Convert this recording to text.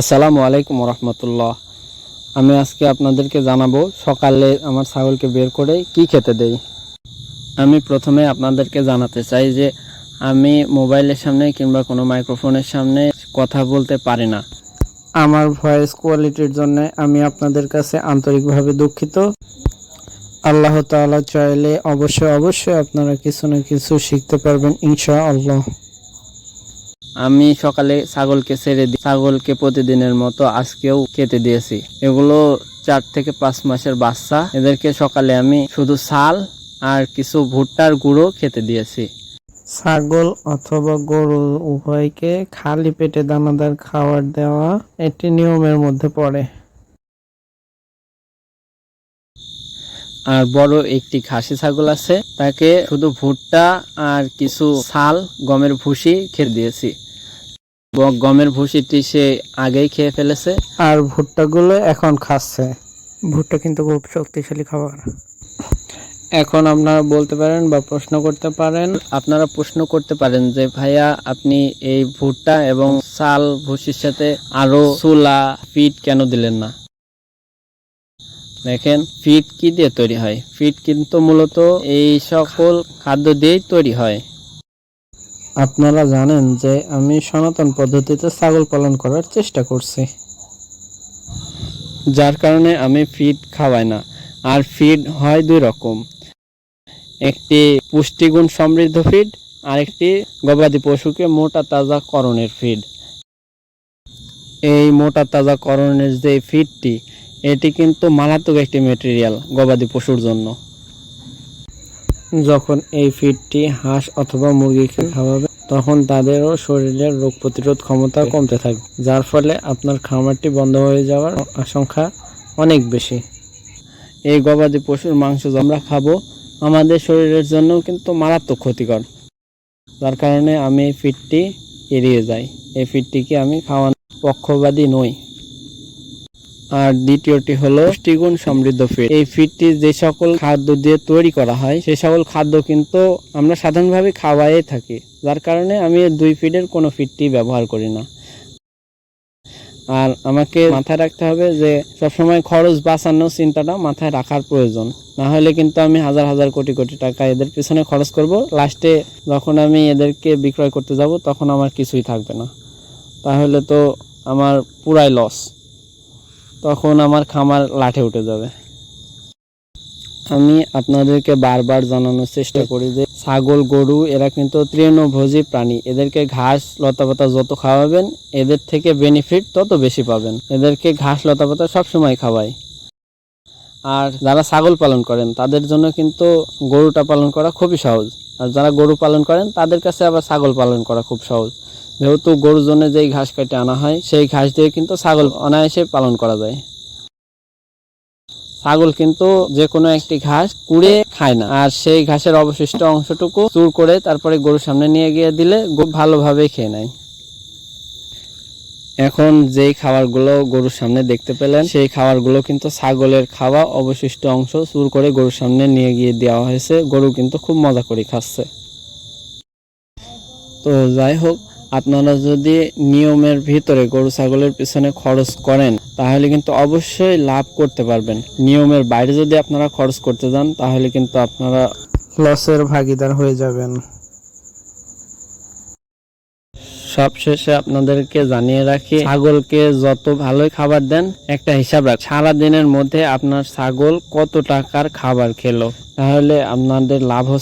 আসসালামু আলাইকুম রহমতুল্লাহ আমি আজকে আপনাদেরকে জানাব সকালে আমার ছাগলকে বের করে কি খেতে দেই। আমি প্রথমে আপনাদেরকে জানাতে চাই যে আমি মোবাইলের সামনে কিংবা কোনো মাইক্রোফোনের সামনে কথা বলতে পারি না। আমার ভয়েস কোয়ালিটির জন্য আমি আপনাদের কাছে আন্তরিকভাবে দুঃখিত। আল্লাহ তাআলা চাইলে অবশ্যই অবশ্যই আপনারা কিছু না কিছু শিখতে পারবেন ইনশা আল্লাহ আমি সকালে ছাগলকে ছেড়ে দিই ছাগলকে প্রতিদিনের মতো আজকেও খেতে দিয়েছি। এগুলো চার থেকে পাঁচ মাসের বাচ্চা। এদেরকে সকালে আমি শুধু সাল আর কিছু ভুট্টার গুঁড়ো খেতে দিয়েছি। ছাগল অথবা গরু উভয়কে খালি পেটে দানাদার খাবার দেওয়া একটি নিয়মের মধ্যে পড়ে। আর বড় একটি খাসি ছাগল আছে। তাকে শুধু ভুট্টা আর কিছু ছাল গমের ভুসি খেতে দিয়েছি। গমের ভুসিটি সে আগেই খেয়ে ফেলেছে। আর ভুট্টাগুলো এখন খাচ্ছে। ভুট্টা কিন্তু খুব শক্তিশালী খাবার। এখন আপনারা বলতে পারেন বা প্রশ্ন করতে পারেন আপনারা প্রশ্ন করতে পারেন যে ভাইয়া আপনি এই ভুট্টা এবং চাল ভুসির সাথে আরও চুলা ফিট কেন দিলেন না? দেখেন ফিট কি দিয়ে তৈরি হয়? ফিট কিন্তু মূলত এই সকল খাদ্য দিয়েই তৈরি হয়। আপনারা জানেন যে আমি সনাতন পদ্ধতিতে ছাগল পালন করার চেষ্টা করছি। যার কারণে আমি ফিড খাওয়াই না, আর ফিড হয় দুই রকম। একটি পুষ্টিগুণ সমৃদ্ধ ফিড, আর একটি গবাদি পশুকে মোটা তাজা করণের ফিড। এই মোটা তাজা করণের যে ফিডটি এটি কিন্তু মারাত্মক একটি মেটেরিয়াল গবাদি পশুর জন্য। যখন এই ফিডটি হাঁস অথবা মুরগিকে খাওয়াবে, তখন তাদেরও শরীরের রোগ প্রতিরোধ ক্ষমতা কমতে থাকবে, যার ফলে আপনার খামারটি বন্ধ হয়ে যাওয়ার আশঙ্কা অনেক বেশি। এই গবাদি পশুর মাংস আমরা খাব, আমাদের শরীরের জন্য কিন্তু মারাত্মক ক্ষতিকর। যার কারণে আমি এই ফিডটি এড়িয়ে যাই। এই ফিডটিকে আমি খাওয়ানোর পক্ষবাদী নই। আর দ্বিতীয়টি হলো পুষ্টিগুণ সমৃদ্ধ ফিড। এই ফিডটি যে সকল খাদ্য দিয়ে তৈরি করা হয়, সে সকল খাদ্য কিন্তু আমরা সাধারণভাবে খাওয়াই থাকি। যার কারণে আমি দুই ফিডের কোনো ফিডটি ব্যবহার করি না। আর আমাকে মাথায় রাখতে হবে যে সবসময় খরচ বাঁচানোর চিন্তাটা মাথায় রাখার প্রয়োজন। না হলে কিন্তু আমি হাজার হাজার কোটি কোটি টাকা এদের পিছনে খরচ করব। লাস্টে যখন আমি এদেরকে বিক্রয় করতে যাব, তখন আমার কিছুই থাকবে না। তাহলে তো আমার পুরাই লস তখন আমার খামার লাঠে উঠে যাবে। আমি আপনাদেরকে বারবার জানানোর চেষ্টা করি যে, ছাগল, গরু, এরা কিন্তু তৃণভোজী প্রাণী। এদেরকে ঘাস, লতাপাতা যত খাওয়াবেন, এদের থেকে বেনিফিট তত বেশি পাবেন। এদেরকে ঘাস, লতাপাতা সবসময় খাওয়াই। আর যারা ছাগল পালন করেন, তাদের জন্য কিন্তু গরুটা পালন করা খুবই সহজ। আর যারা গরু পালন করেন, তাদের কাছে আবার ছাগল পালন করা খুব সহজ। যেহেতু গরুর জন্য যেই ঘাস কেটে আনা হয়, সেই ঘাস দিয়ে কিন্তু ছাগল অনায়াসে পালন করা যায়। ছাগল কিন্তু যে কোনো একটি ঘাস কুড়ে খায় না। আর সেই ঘাসের অবশিষ্ট অংশটুকু চুর করে তারপরে গরুর সামনে নিয়ে গিয়ে দিলে ভালোভাবে খেয়ে নেয়। এখন যেই খাবারগুলো গরুর সামনে দেখতে পেলেন, সেই খাবারগুলো কিন্তু ছাগলের খাওয়া অবশিষ্ট অংশ চুর করে গরুর সামনে নিয়ে গিয়ে দেওয়া হয়েছে। গরু কিন্তু খুব মজা করে খাচ্ছে। তো যাই হোক, আপনারা যদি নিয়মের ভিতরে গরু ছাগলের পিছনে খরচ করেন, তাহলে কিন্তু অবশ্যই লাভ করতে পারবেন। নিয়মের বাইরে যদি আপনারা খরচ করতে যান, তাহলে কিন্তু আপনারা লসের ভাগিদার হয়ে যাবেন। সবশেষে আপনাদেরকে জানিয়ে রাখি, ছাগলকে যত ভালোই খাবার দেন, একটা হিসাব রাখ সারা দিনের মধ্যে আপনার ছাগল কত টাকার খাবার খেলো? তাহলে আপনাদের লাভ হচ্ছে।